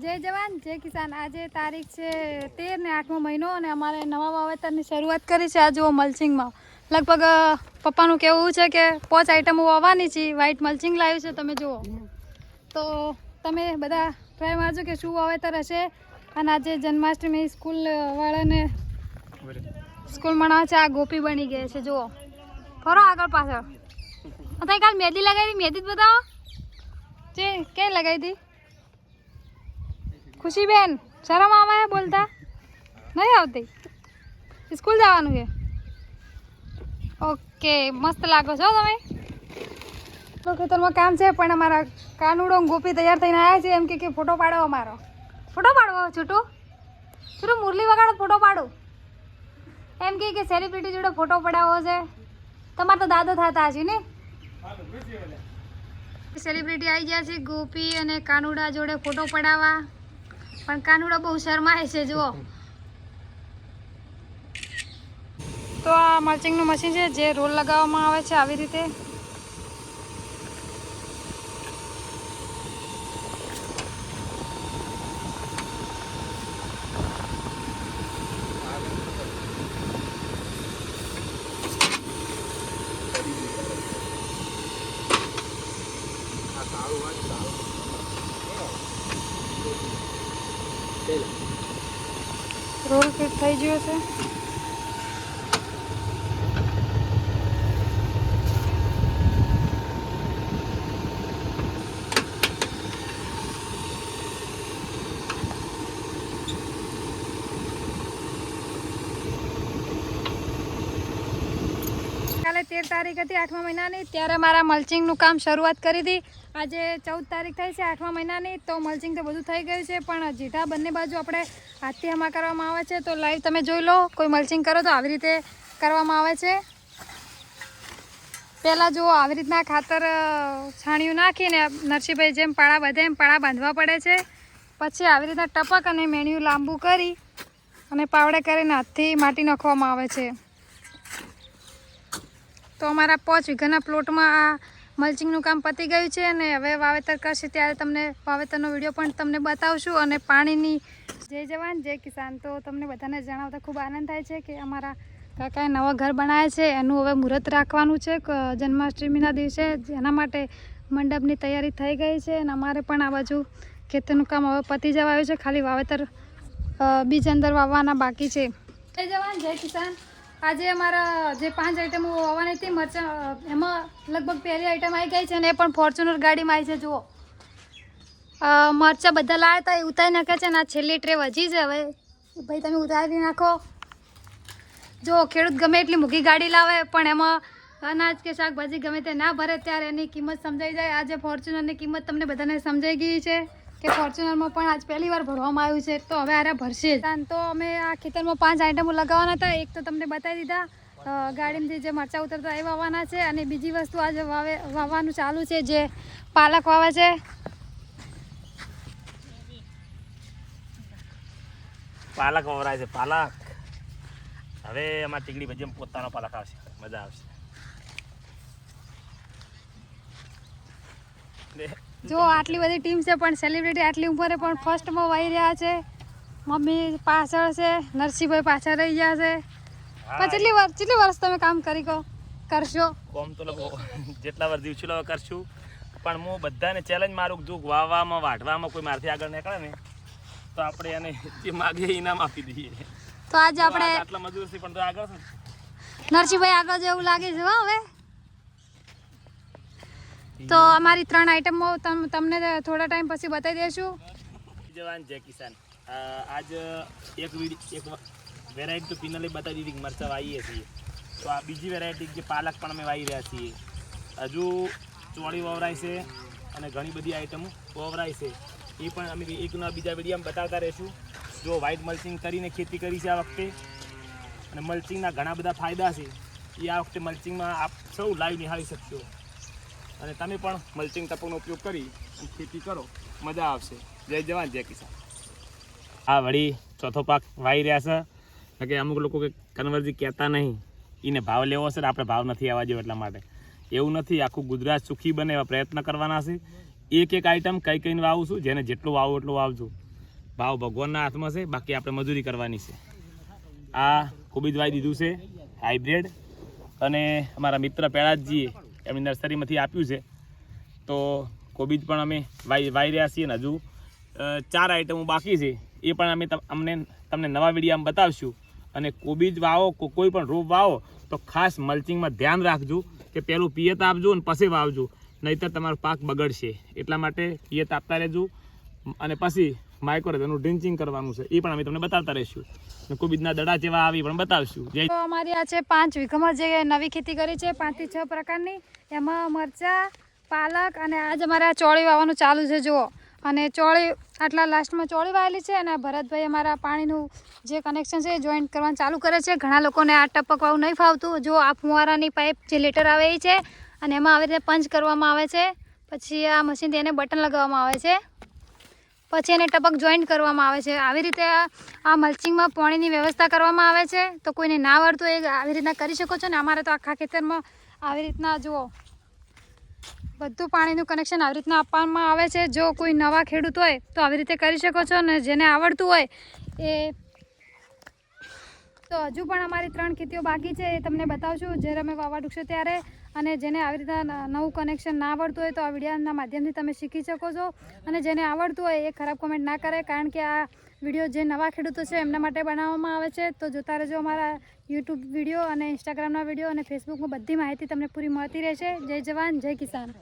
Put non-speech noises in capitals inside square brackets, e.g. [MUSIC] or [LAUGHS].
જય જવાન, જય કિસાન. આજે તારીખ છે તેર ને આઠમો મહિનો અને અમારે નવા વાવેતરની શરૂઆત કરી છે. આ જુઓ મલ્ચિંગમાં. લગભગ પપ્પાનું કહેવું છે કે પાંચ આઈટમો વાવવાની છે. વ્હાઈટ મલ્ચિંગ લાવ્યું છે, તમે જુઓ. તો તમે બધા ટ્રાય મારજો કે શું વાવેતર હશે. અને આજે જન્માષ્ટમી સ્કૂલ વાળાને સ્કૂલ મનાવે છે. આ ગોપી બની ગઈ છે, જુઓ. ફરો આગળ પાછળ. અત્યારે કાલ મહેંદી લગાવી મહેંદી જ બતાવો. જે ક્યાં લગાવી હતી? ખુશીબેન, શરમ આવે બોલતા? નહીં આવતી? સ્કૂલ જવાનું છે ઓકે, મસ્ત લાગો છો તમે? તો ખેતરમાં કામ છે, પણ અમારા કાનુડો ગોપી તૈયાર થઈને આવ્યા છે, એમ કે ફોટો પાડો અમારો. ફોટો પાડવો છૂટું? છૂટું, મુરલી વગાડો ફોટો પાડું. એમ કે સેલિબ્રિટી જોડે ફોટો પડાવવો છે. તમારે તો દાદો થતા હશે ને સેલિબ્રિટી આવી ગયા છે, ગોપી અને કાનુડા જોડે ફોટો પડાવવા. પણ કાનુડો બહુ શરમાય છે, જુઓ. તો આ મલ્ચિંગનું મશીન છે, જે રોલ લગાવવામાં આવે છે આવી રીતે? રોલ ફિટ થઈ ગયો છે કાલે તેર તારીખ હતી, આઠમા મહિનાની. ત્યારે મારા મલ્ચિંગનું કામ શરૂઆત કરી હતી આજે ચૌદ તારીખ થઈ છે, આઠમા મહિનાની. તો મલ્ચિંગ તો બધું થઈ ગયું છે, પણ જીઠા બંને બાજુ આપણે હાથથી હમા કરવામાં આવે છે. તો લાઈવ તમે જોઈ લો, કોઈ મલ્ચિંગ કરો તો આવી રીતે કરવામાં આવે છે. પહેલાં જુઓ, આવી રીતના ખાતર છાણિયું નાખીને નરસિંહભાઈ જેમ પાળા બધે એમ પાળા બાંધવા પડે છે. પછી આવી રીતના ટપક અને મેણિયું લાંબુ કરી અને પાવડે કરીને હાથથી માટી નાખવામાં આવે છે. તો અમારા પાંચ વીઘાના પ્લોટમાં આ મલ્ચિંગનું કામ પતી ગયું છે અને હવે વાવેતર કરશે ત્યારે તમને વાવેતરનો વીડિયો પણ તમને બતાવશું અને પાણીની જય જવાન, જય કિસાન. તો તમને બધાને જણાવતા ખૂબ આનંદ થાય છે કે અમારા કાકાએ નવા ઘર બનાવ્યા છે. એનું હવે મુહૂર્ત રાખવાનું છે જન્માષ્ટમીના દિવસે. જેના માટે મંડપની તૈયારી થઈ ગઈ છે અને અમારે પણ આ બાજુ ખેતરનું કામ હવે પતી જવા આવ્યું છે. ખાલી વાવેતર બીજ અંદર વાવવાના બાકી છે. જય જવાન, જય કિસાન. આજે અમારા જે પાંચ આઈટમો આવવાની હતી, મરચાં એમાં લગભગ પહેલી આઈટમ આવી ગઈ છે અને એ પણ ફોર્ચ્યુનર ગાડીમાં આવી છે, જુઓ. મરચાં બધા લાવ્યા હતા, એ ઉતારી નાખ્યા છે અને આ છેલ્લી ટ્રે વધી છે હવે. ભાઈ, તમે ઉતારી નાખો. જો ખેડૂત ગમે એટલી મૂકી ગાડી લાવે, પણ એમાં અનાજ કે શાકભાજી ગમે તે ના ભરે, ત્યારે એની કિંમત સમજાઈ જાય. આજે ફોર્ચ્યુનરની કિંમત તમને બધાને સમજાઈ ગઈ છે. કે ફોર્ચ્યુનરમાં પણ આજ પહેલી વાર ભરવામાં આવ્યું છે, તો હવે આરે ભરશે. તો અમે આ ખેતરમાં પાંચ આઈટમો લગાવવાના હતા. એક તો તમને બતાવી દીધા. ગાડીમાંથી જે મરચાં ઉતરતા એ વાવવાના છે અને બીજી વસ્તુ આજે વાવે, વાવવાનું ચાલુ છે, જે પાલક વાવે છે. પાલક વવરાય છે, પાલક. હવે એમાં ટીકડી ભજી પોતાનો પાલક આવશે. મજા આવશે લે, જો આટલી બધી ટીમ છે પણ સેલિબ્રિટી આટલી ઉંમરે પણ ફર્સ્ટમાં વાઈ રહ્યા છે. મમ્મી પાછળ છે નરસિંહભાઈ પાછળ રહી ગયા છે. પણ કેટલી વર્ષ કેટલી વર્ષ તમે કામ કરી કહો કરશો. કોમ તો લોકો [LAUGHS] જેટલા વાર દિવસી લોકો કરશું. પણ હું બધાને ચેલેન્જ મારું જો વાવવામાં વાઢવામાં કોઈ મારથી આગળ નીકળે ને તો આપણે એને જે માગે ઇનામ આપી દઈએ. તો આજે આપણે આટલા મજૂર છે પણ તો આગળ નરસિંહભાઈ આગળ જેવું લાગે છે હવે. તો અમારી ત્રણ આઈટમો તમ તમને થોડા ટાઈમ પછી બતાવી દઈશું જવાન જય કિસાન. આજ એક એક વેરાયટી તો પિનલી બતાવી દીધી મરચા મરચાં વાવીએ છીએ. તો આ બીજી વેરાયટી જે પાલક પણ અમે વાવી રહ્યા છીએ. હજુ ચોળી વવરાય છે અને ઘણી બધી આઈટમો વવરાય છે. એ પણ અમે એકના બીજા વિડીયોમાં બતાવતા રહીશું. જો વ્હાઇટ મલ્ચિંગ કરીને ખેતી કરી છે આ વખતે અને મલ્ચિંગના ઘણા બધા ફાયદા છે. એ આ વખતે મલ્ચિંગમાં આપ સૌ લાઈવ નિહાળી શકશો. અને તમે પણ મલ્ચિંગ ટપકનો ઉપયોગ કરી ખેતી કરો. મજા આવશે. જય જવાન, જય કિસાન. આ વળી ચોથો પાક વાવી રહ્યા છે. કે અમુક લોકો કે કન્વર્જી કહેતા નહીં એને ભાવ લેવો છે ને આપણે ભાવ નથી આવવા જેવો એટલા માટે. એવું નથી, આખું ગુજરાત સુખી બને એવા પ્રયત્ન કરવાના છે. એક એક આઈટમ કઈ કઈને વાવું છું, જેને જેટલું વાવું એટલું વાવજો. ભાવ ભગવાનના હાથમાં છે, બાકી આપણે મજૂરી કરવાની છે. આ કોબીજ વાવી દીધું છે હાઇબ્રિડ અને અમારા મિત્ર પેળાજીએ એમની નર્સરીમાંથી આપ્યું છે. તો કોબીજ પણ અમે વાઈ વાઈ રહ્યા છીએ ને હજુ. ચાર આઈટમો બાકી છે. એ પણ અમે અમને, તમને નવા વિડીયામાં બતાવશું. અને કોબીજ વાવો કોઈ પણ રોપ વાવો, તો ખાસ મલ્ચિંગમાં ધ્યાન રાખજો કે પહેલું પિયત આપજો અને પછી વાવજો. નહીંતર તમારો પાક બગડશે. એટલા માટે પિયત આપતા રહેજો. અને પછી માઇક્રો એનું ડ્રિન્ચિંગ કરવાનું છે. એ પણ અમે તમને બતાવતા રહીશું. અને કોબીજના દડા જેવા આવી પણ બતાવશું. તો અમારી આ છે પાંચ વીઘામાં જે નવી ખેતી કરી છે, પાંચથી છ પ્રકારની. એમાં મરચાં, પાલક અને આજ અમારે આ ચોળી વાવવાનું ચાલુ છે, જુઓ. અને ચોળી આટલા લાસ્ટમાં ચોળી વાવેલી છે અને ભરતભાઈ અમારા પાણીનું જે કનેક્શન છે એ જોઈન્ટ કરવાનું ચાલુ કરે છે. ઘણા લોકોને આ ટપક વાવું નહીં ફાવતું. જો આ ફુવારાની પાઇપ જે લેટર આવે એ છે અને એમાં આવી રીતે પંચ કરવામાં આવે છે. પછી આ મશીનથી એને બટન લગાવવામાં આવે છે. પછી એને ટપક જોઈન્ટ કરવામાં આવે છે. આવી રીતે આ- મલ્ચિંગમાં પાણીની વ્યવસ્થા કરવામાં આવે છે. તો કોઈને ના આવડતું એ આવી રીતના કરી શકો છો ને અમારે તો આખા ખેતરમાં આવી રીતના જુઓ. બધું પાણીનું કનેક્શન આવી રીતના આપવામાં આવે છે. જો કોઈ નવા ખેડૂત હોય તો આવી રીતે કરી શકો છો ને જેને આવડતું હોય એ. તો હજુ પણ અમારી ત્રણ ખેતીઓ બાકી છે એ તમને બતાવશું. જ્યારે અમે વાવા ડૂકશું ત્યારે અને જેને આવી રીતના નવું કનેક્શન ના આવડતું હોય તો આ વિડીયોના માધ્યમથી તમે શીખી શકો છો. અને જેને આવડતું હોય એ ખરાબ કોમેન્ટ ના કરે, કારણ કે આ વીડિયો જે નવા ખેડૂતો છે એમના માટે બનાવવામાં આવે છે. તો જોતા રહેજો અમારા યુટ્યુબ વીડિયો અને ઇન્સ્ટાગ્રામના વીડિયો અને ફેસબુકમાં બધી માહિતી તમને પૂરી મળતી રહેશે. જય જવાન, જય કિસાન.